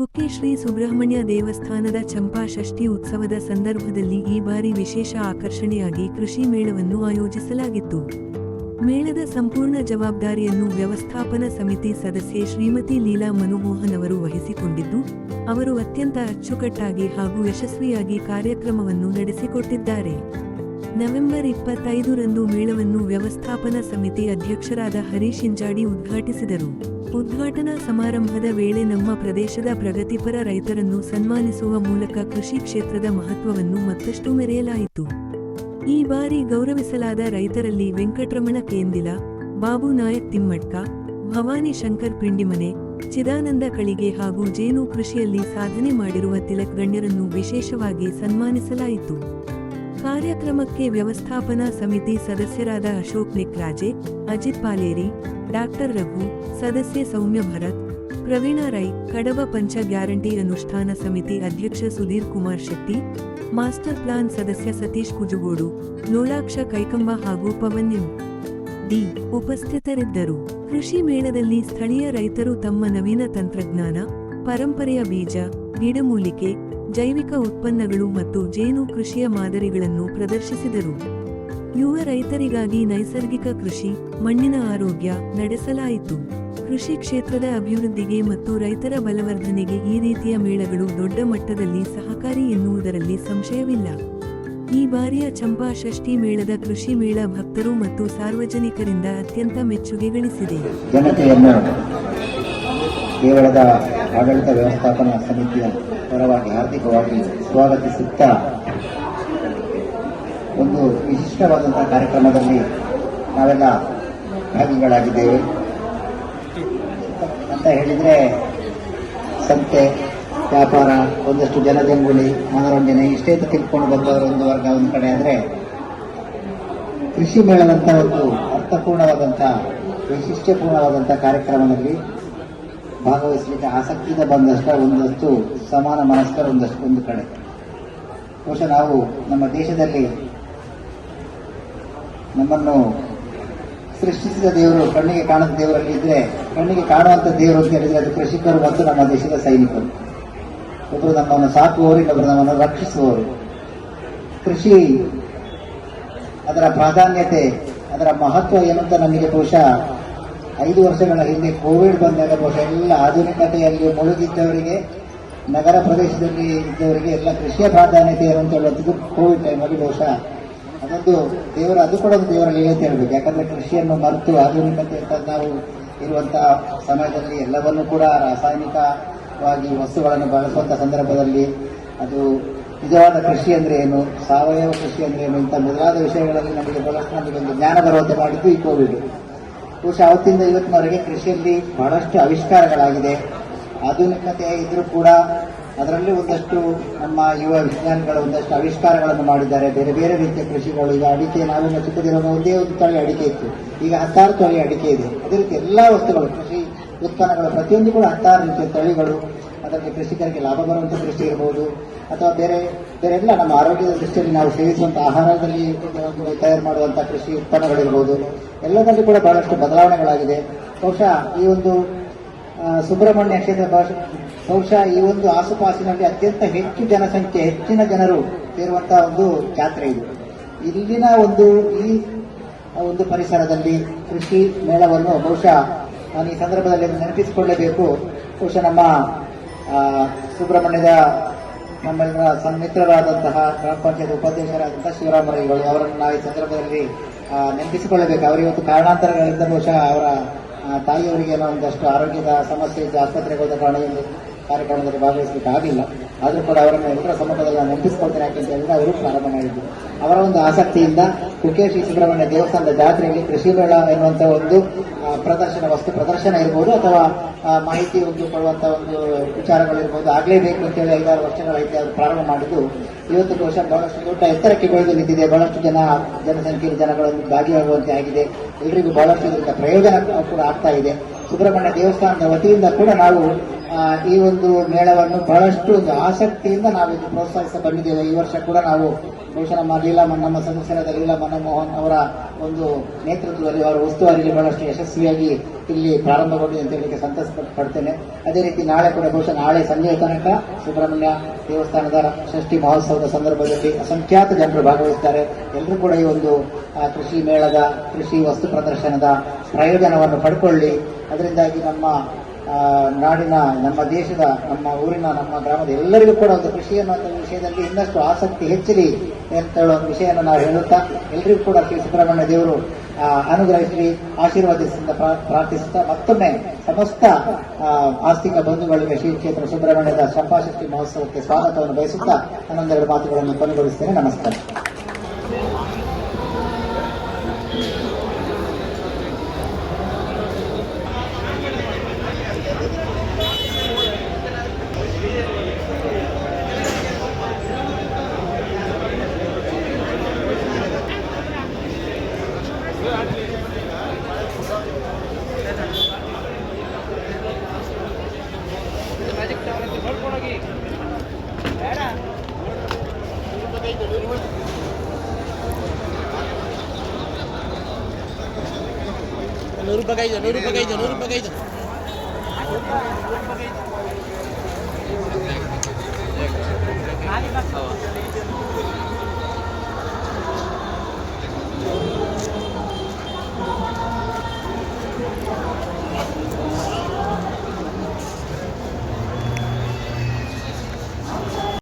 ಕುಕ್ಕೆ ಶ್ರೀ ಸುಬ್ರಹ್ಮಣ್ಯ ದೇವಸ್ಥಾನದ ಚಂಪಾ ಷಷ್ಠಿ ಉತ್ಸವದ ಸಂದರ್ಭದಲ್ಲಿ ಈ ಬಾರಿ ವಿಶೇಷ ಆಕರ್ಷಣೆಯಾಗಿ ಕೃಷಿ ಮೇಳವನ್ನು ಆಯೋಜಿಸಲಾಗಿತ್ತು. ಮೇಳದ ಸಂಪೂರ್ಣ ಜವಾಬ್ದಾರಿಯನ್ನು ವ್ಯವಸ್ಥಾಪನಾ ಸಮಿತಿ ಸದಸ್ಯೆ ಶ್ರೀಮತಿ ಲೀಲಾ ಮನಮೋಹನ್ ಅವರು ವಹಿಸಿಕೊಂಡಿದ್ದು, ಅವರು ಅತ್ಯಂತ ಅಚ್ಚುಕಟ್ಟಾಗಿ ಹಾಗೂ ಯಶಸ್ವಿಯಾಗಿ ಕಾರ್ಯಕ್ರಮವನ್ನು ನಡೆಸಿಕೊಟ್ಟಿದ್ದಾರೆ. ನವೆಂಬರ್ ಇಪ್ಪತ್ತೈದರಂದು ಮೇಳವನ್ನು ವ್ಯವಸ್ಥಾಪನಾ ಸಮಿತಿ ಅಧ್ಯಕ್ಷರಾದ ಹರೀಶ್ ಇಂಜಾಡಿ ಉದ್ಘಾಟಿಸಿದರು. ಉದ್ಘಾಟನಾ ಸಮಾರಂಭದ ವೇಳೆ ನಮ್ಮ ಪ್ರದೇಶದ ಪ್ರಗತಿಪರ ರೈತರನ್ನು ಸನ್ಮಾನಿಸುವ ಮೂಲಕ ಕೃಷಿ ಕ್ಷೇತ್ರದ ಮಹತ್ವವನ್ನು ಮತ್ತಷ್ಟು ಮೆರೆಯಲಾಯಿತು. ಈ ಬಾರಿ ಗೌರವಿಸಲಾದ ರೈತರಲ್ಲಿ ವೆಂಕಟರಮಣ ಕೇಂದಿಲ, ಬಾಬು ನಾಯಕ್ ತಿಮ್ಮಡ್ಕ ಭವಾನಿ ಶಂಕರ್ ಪಿಂಡಿಮನೆ, ಚಿದಾನಂದ ಕಳಿಗೆ ಹಾಗೂ ಜೇನು ಕೃಷಿಯಲ್ಲಿ ಸಾಧನೆ ಮಾಡಿರುವ ತಿಲಕ್ ಗಣ್ಯರನ್ನು ವಿಶೇಷವಾಗಿ ಸನ್ಮಾನಿಸಲಾಯಿತು. ಕಾರ್ಯಕ್ರಮಕ್ಕೆ ವ್ಯವಸ್ಥಾಪನಾ ಸಮಿತಿ ಸದಸ್ಯರಾದ ಅಶೋಕ್ ನಿಕ್ರಾಜೆ ಅಜಿತ್ ಪಾಲೇರಿ, ಡಾಕ್ಟರ್ ರಘು, ಸದಸ್ಯೆ ಸೌಮ್ಯ ಭರತ್, ಪ್ರವೀಣ ರೈ ಕಡವ ಪಂಚ ಗ್ಯಾರಂಟಿ ಅನುಷ್ಠಾನ ಸಮಿತಿ ಅಧ್ಯಕ್ಷ ಸುಧೀರ್ ಕುಮಾರ್ ಶೆಟ್ಟಿ, ಮಾಸ್ಟರ್ ಪ್ಲಾನ್ ಸದಸ್ಯ ಸತೀಶ್ ಕುಜುಗೋಡು ಲೋಲಾಕ್ಷ ಕೈಕಂಬ ಹಾಗೂ ಪವನ್ ಎಂ. ಡಿ. ಉಪಸ್ಥಿತರಿದ್ದರು. ಕೃಷಿ ಮೇಳದಲ್ಲಿ ಸ್ಥಳೀಯ ರೈತರು ತಮ್ಮ ನವೀನ ತಂತ್ರಜ್ಞಾನ, ಪರಂಪರೆಯ ಬೀಜ, ಗಿಡಮೂಲಿಕೆ ಜೈವಿಕ ಉತ್ಪನ್ನಗಳು ಮತ್ತು ಜೇನು ಕೃಷಿಯ ಮಾದರಿಗಳನ್ನು ಪ್ರದರ್ಶಿಸಿದರು. ಯುವ ರೈತರಿಗಾಗಿ ನೈಸರ್ಗಿಕ ಕೃಷಿ, ಮಣ್ಣಿನ ಆರೋಗ್ಯ ನಡೆಸಲಾಯಿತು. ಕೃಷಿ ಕ್ಷೇತ್ರದ ಅಭಿವೃದ್ಧಿಗೆ ಮತ್ತು ರೈತರ ಬಲವರ್ಧನೆಗೆ ಈ ರೀತಿಯ ಮೇಳಗಳು ದೊಡ್ಡ ಮಟ್ಟದಲ್ಲಿ ಸಹಕಾರಿ ಎನ್ನುವುದರಲ್ಲಿ ಸಂಶಯವಿಲ್ಲ. ಈ ಬಾರಿಯ ಚಂಪಾ ಷಷ್ಠಿ ಮೇಳದ ಕೃಷಿ ಮೇಳ ಭಕ್ತರು ಮತ್ತು ಸಾರ್ವಜನಿಕರಿಂದ ಅತ್ಯಂತ ಮೆಚ್ಚುಗೆ ಗಳಿಸಿದೆ ಜನತೆಯನ್ನು ಕೇವಲದ ಆಡಳಿತ ವ್ಯವಸ್ಥಾಪನಾ ಸಮಿತಿಯ ಪರವಾಗಿ ಹಾರ್ದಿಕವಾಗಿ ಸ್ವಾಗತಿಸುತ್ತಾ ಒಂದು ವಿಶಿಷ್ಟವಾದಂತಹ ಕಾರ್ಯಕ್ರಮದಲ್ಲಿ ನಾವೆಲ್ಲ ಭಾಗಿಗಳಾಗಿದ್ದೇವೆ. ಅಂತ ಹೇಳಿದ್ರೆ ಸಂತೆ, ವ್ಯಾಪಾರ, ಒಂದಷ್ಟು ಜನಜಂಗುಳಿ, ಮನೋರಂಜನೆ, ಇಷ್ಟೇ ತಿಳ್ಕೊಂಡು ಬಂದವರು ಒಂದು ವರ್ಗ, ಒಂದು ಕಡೆ ಅಂದ್ರೆ ಕೃಷಿ ಮೇಳದಂಥ ಒಂದು ಅರ್ಥಪೂರ್ಣವಾದಂತಹ ವೈಶಿಷ್ಟ್ಯಪೂರ್ಣವಾದಂತಹ ಕಾರ್ಯಕ್ರಮದಲ್ಲಿ ಭಾಗವಹಿಸಲಿಕ್ಕೆ ಆಸಕ್ತಿಯಿಂದ ಬಂದಷ್ಟ ಒಂದಷ್ಟು ಸಮಾನ ಮನಸ್ಕರ ಒಂದಷ್ಟು ಒಂದು ಕಡೆ. ಬಹುಶಃ ನಾವು ನಮ್ಮ ದೇಶದಲ್ಲಿ ನಮ್ಮನ್ನು ಸೃಷ್ಟಿಸಿದ ದೇವರು, ಕಣ್ಣಿಗೆ ಕಾಣದ ದೇವರಲ್ಲಿ ಇದ್ರೆ, ಕಣ್ಣಿಗೆ ಕಾಣುವಂತ ದೇವರು ಅಂತ ಹೇಳಿದ್ರೆ ಅದು ಕೃಷಿಕರು ಮತ್ತು ನಮ್ಮ ದೇಶದ ಸೈನಿಕರು. ಒಬ್ಬರು ನಮ್ಮನ್ನು ಸಾಕುವವರು ಇನ್ನೊಬ್ಬರು ನಮ್ಮನ್ನು ರಕ್ಷಿಸುವವರು. ಕೃಷಿ ಅದರ ಪ್ರಾಧಾನ್ಯತೆ, ಅದರ ಮಹತ್ವ ಏನು ನಮಗೆ ಬಹುಶಃ ಐದು ವರ್ಷಗಳ ಹಿಂದೆ ಕೋವಿಡ್ ಬಂದಾಗ ಬಹುಶಃ ಎಲ್ಲ ಆಧುನಿಕತೆಯಲ್ಲಿ ಮುಳುಗಿದ್ದವರಿಗೆ, ನಗರ ಪ್ರದೇಶದಲ್ಲಿ ಇದ್ದವರಿಗೆ ಎಲ್ಲ ಕೃಷಿಯ ಪ್ರಾಧಾನ್ಯತೆ ಅಂತ ಹೇಳುವಂಥದ್ದು ಕೋವಿಡ್ ಟೈಮಲ್ಲಿ ಬಹುಶಃ ಅದೊಂದು ದೇವರ, ಅದು ಕೂಡ ಒಂದು ದೇವರ ಲೀಲೆ ಅಂತ ಹೇಳ್ಬೇಕು. ಯಾಕಂದ್ರೆ ಕೃಷಿಯನ್ನು ಮರೆತು ಆಧುನಿಕತೆ ಅಂತ ನಾವು ಇರುವಂತಹ ಸಮಯದಲ್ಲಿ ಎಲ್ಲವನ್ನೂ ಕೂಡ ರಾಸಾಯನಿಕವಾಗಿ ವಸ್ತುಗಳನ್ನು ಬಳಸುವಂಥ ಸಂದರ್ಭದಲ್ಲಿ ಅದು ನಿಜವಾದ ಕೃಷಿ ಅಂದ್ರೆ ಏನು, ಸಾವಯವ ಕೃಷಿ ಅಂದ್ರೆ ಏನು ಇಂಥ ಮೊದಲಾದ ವಿಷಯಗಳಲ್ಲಿ ನಮಗೆ ಬಹಳಷ್ಟು ನಮಗೆ ಒಂದು ಜ್ಞಾನ ಬರುವಂತೆ ಮಾಡಿದ್ದು ಈ ಕೋವಿಡ್. ಬಹುಶಃ ಅವತ್ತಿಂದ ಇವತ್ತಿನವರೆಗೆ ಕೃಷಿಯಲ್ಲಿ ಬಹಳಷ್ಟು ಆವಿಷ್ಕಾರಗಳಾಗಿದೆ. ಆಧುನಿಕತೆ ಇದ್ರೂ ಕೂಡ ಅದರಲ್ಲಿ ಒಂದಷ್ಟು ನಮ್ಮ ಯುವ ವಿಜ್ಞಾನಿಗಳು ಒಂದಷ್ಟು ಆವಿಷ್ಕಾರಗಳನ್ನು ಮಾಡಿದ್ದಾರೆ. ಬೇರೆ ಬೇರೆ ರೀತಿಯ ಕೃಷಿಗಳು, ಈಗ ಅಡಿಕೆ ನಾವಿನ ಚಿಕ್ಕದಿರುವ ಒಂದೇ ಒಂದು ತಳಿ ಅಡಿಕೆ ಇತ್ತು. ಈಗ ಹತ್ತಾರು ತಳಿ ಅಡಿಕೆ ಇದೆ. ಅದೇ ರೀತಿ ಎಲ್ಲಾ ವಸ್ತುಗಳು, ಕೃಷಿ ಉತ್ಪನ್ನಗಳು, ಪ್ರತಿಯೊಂದು ಕೂಡ ಹತ್ತಾರು ರೀತಿಯ ತಳಿಗಳು, ಅದರಲ್ಲಿ ಕೃಷಿಕರಿಗೆ ಲಾಭ ಬರುವಂತ ಕೃಷಿ ಇರಬಹುದು ಅಥವಾ ಬೇರೆ ಬೇರೆ ಎಲ್ಲ ನಮ್ಮ ಆರೋಗ್ಯದ ದೃಷ್ಟಿಯಲ್ಲಿ ನಾವು ಸೇವಿಸುವಂತ ಆಹಾರದಲ್ಲಿ ತಯಾರು ಮಾಡುವಂತ ಕೃಷಿ ಉತ್ಪನ್ನಗಳಿರ್ಬೋದು, ಎಲ್ಲದರಲ್ಲಿ ಕೂಡ ಬಹಳಷ್ಟು ಬದಲಾವಣೆಗಳಾಗಿದೆ. ಬಹುಶಃ ಈ ಒಂದು ಸುಬ್ರಹ್ಮಣ್ಯ ಕ್ಷೇತ್ರ ಬಹುಶಃ ಈ ಒಂದು ಆಸುಪಾಸಿನಲ್ಲಿ ಅತ್ಯಂತ ಹೆಚ್ಚು ಜನಸಂಖ್ಯೆ, ಹೆಚ್ಚಿನ ಜನರು ಸೇರುವಂತಹ ಒಂದು ಜಾತ್ರೆ ಇದು. ಇಲ್ಲಿನ ಒಂದು, ಈ ಒಂದು ಪರಿಸರದಲ್ಲಿ ಕೃಷಿ ಮೇಳವನ್ನು ಬಹುಶಃ ನಾನು ಈ ಸಂದರ್ಭದಲ್ಲಿ ನೆನಪಿಸಿಕೊಳ್ಳಬೇಕು. ಬಹುಶಃ ನಮ್ಮ ಸುಬ್ರಹ್ಮಣ್ಯದ ನಮ್ಮೆಲ್ಲರ ಸನ್ಮಿತ್ರರಾದಂತಹ ಗ್ರಾಮ ಪಂಚಾಯತ್ ಉಪಾಧ್ಯಕ್ಷರಾದಂತಹ ಶಿವರಾಮರೈಗಳು ಅವರನ್ನು ನಾವು ಈ ಸಂದರ್ಭದಲ್ಲಿ ನೆನಪಿಸಿಕೊಳ್ಳಬೇಕು. ಅವರು ಇವತ್ತು ಕಾರಣಾಂತರಗಳಿಂದ ಬಹುಶಃ ಅವರ ತಾಯಿಯವರಿಗೆ ಒಂದಷ್ಟು ಆರೋಗ್ಯದ ಸಮಸ್ಯೆ ಇದ್ದು ಆಸ್ಪತ್ರೆಗೆ ಹೋದ ಕಾರಣ ಕಾರಣದಿಂದ ಕಾರ್ಯಕ್ರಮದಲ್ಲಿ ಭಾಗವಹಿಸಲಿಕ್ಕೆ ಆಗಿಲ್ಲ. ಆದರೂ ಕೂಡ ಅವರನ್ನು ಎಲ್ಲರ ಸಮ್ಮುಖದಲ್ಲಿ ನಾನು ನೆನಪಿಸಿಕೊಳ್ತೇನೆ, ಯಾಕೆಂತ ಅವರು ಪ್ರಾರಂಭ ಮಾಡಿದ್ದು ಅವರ ಒಂದು ಆಸಕ್ತಿಯಿಂದ ಕುಕ್ಕೆ ಸುಬ್ರಹ್ಮಣ್ಯ ದೇವಸ್ಥಾನದ ಜಾತ್ರೆಯಲ್ಲಿ ಕೃಷಿ ಮೇಳ ಎನ್ನುವಂಥ ಒಂದು ಪ್ರದರ್ಶನ, ವಸ್ತು ಪ್ರದರ್ಶನ ಇರ್ಬೋದು ಅಥವಾ ಮಾಹಿತಿ ಒಂದು ವಿಚಾರಗಳು ಒಂದು ವಿಚಾರಗಳಿರ್ಬೋದು. ಆಗ್ಲೇಬೇಕು ಅಂತ ಹೇಳಿ ಐದಾರು ವರ್ಷಗಳ ಹಿಂದೆ ಅದು ಪ್ರಾರಂಭ ಮಾಡಿದ್ದು. ಇವತ್ತು ಬಹುಶಃ ಬಹಳಷ್ಟು ದೊಡ್ಡ ಎತ್ತರಕ್ಕೆ ಬೆಳೆದು ನಿಂತಿದೆ. ಬಹಳಷ್ಟು ಜನ, ಜನಸಂಖ್ಯೆಯ ಜನಗಳನ್ನು ಭಾಗಿಯಾಗುವಂತೆ ಆಗಿದೆ. ಎಲ್ರಿಗೂ ಬಹಳಷ್ಟು ಇದರಿಂದ ಪ್ರಯೋಜನ ಕೂಡ ಆಗ್ತಾ ಇದೆ. ಸುಬ್ರಹ್ಮಣ್ಯ ದೇವಸ್ಥಾನದ ವತಿಯಿಂದ ಕೂಡ ನಾವು ಈ ಒಂದು ಮೇಳವನ್ನು ಬಹಳಷ್ಟು ಒಂದು ಆಸಕ್ತಿಯಿಂದ ನಾವು ಇದು ಪ್ರೋತ್ಸಾಹಿಸ ಬಂದಿದ್ದೇವೆ ಈ ವರ್ಷ ಕೂಡ ನಾವು ಬಹುಶಃ ನಮ್ಮ ಲೀಲಾ ನಮ್ಮ ಸದಸ್ಯರಾದ ಲೀಲಾ ಮನಮೋಹನ್ ಅವರ ಒಂದು ನೇತೃತ್ವದಲ್ಲಿ ಅವರ ಉಸ್ತುವಾರಿಯಲ್ಲಿ ಬಹಳಷ್ಟು ಯಶಸ್ವಿಯಾಗಿ ಇಲ್ಲಿ ಪ್ರಾರಂಭಗೊಂಡಿದೆ ಅಂತ ಹೇಳಲಿಕ್ಕೆ ಸಂತಸ ಪಡ್ತೇನೆ ಅದೇ ರೀತಿ ನಾಳೆ ಕೂಡ ಬಹುಶಃ ನಾಳೆ ಸಂಜೆಯ ತನಕ ಸುಬ್ರಹ್ಮಣ್ಯ ದೇವಸ್ಥಾನದ ಷಷ್ಠಿ ಮಹೋತ್ಸವದ ಸಂದರ್ಭದಲ್ಲಿ ಅಸಂಖ್ಯಾತ ಜನರು ಭಾಗವಹಿಸುತ್ತಾರೆ. ಎಲ್ಲರೂ ಕೂಡ ಈ ಒಂದು ಕೃಷಿ ಮೇಳದ, ಕೃಷಿ ವಸ್ತು ಪ್ರದರ್ಶನದ ಪ್ರಯೋಜನವನ್ನು ಪಡ್ಕೊಳ್ಳಿ. ಅದರಿಂದಾಗಿ ನಮ್ಮ ನಾಡಿನ ನಮ್ಮ ದೇಶದ, ನಮ್ಮ ಊರಿನ, ನಮ್ಮ ಗ್ರಾಮದ ಎಲ್ಲರಿಗೂ ಕೂಡ ಒಂದು ಕೃಷಿ ಅನ್ನುವಂಥ ವಿಷಯದಲ್ಲಿ ಇನ್ನಷ್ಟು ಆಸಕ್ತಿ ಹೆಚ್ಚಲಿ ಅಂತ ಹೇಳುವ ಒಂದು ವಿಷಯವನ್ನು ನಾವು ಹೇಳುತ್ತಾ ಎಲ್ಲರಿಗೂ ಕೂಡ ಶ್ರೀ ಸುಬ್ರಹ್ಮಣ್ಯ ದೇವರು ಅನುಗ್ರಹಿಸಿ ಆಶೀರ್ವಾದಿಸಿದ ಪ್ರಾರ್ಥಿಸುತ್ತಾ, ಮತ್ತೊಮ್ಮೆ ಸಮಸ್ತ ಆಸ್ತಿಕ ಬಂಧುಗಳಿಗೆ ಶ್ರೀ ಕ್ಷೇತ್ರ ಸುಬ್ರಹ್ಮಣ್ಯದ ಚಂಪಾಷಷ್ಠಿ ಮಹೋತ್ಸವಕ್ಕೆ ಸ್ವಾಗತವನ್ನು ಬಯಸುತ್ತಾ ನನ್ನೊಂದೆರಡು ಮಾತುಗಳನ್ನು ಕೊನೆಗೊಳಿಸ್ತೇನೆ. ನಮಸ್ಕಾರ. நூறு ரூபாய் கைது நூறு ரூபாய் கைது நூறு ரூபாய் கைது நாலு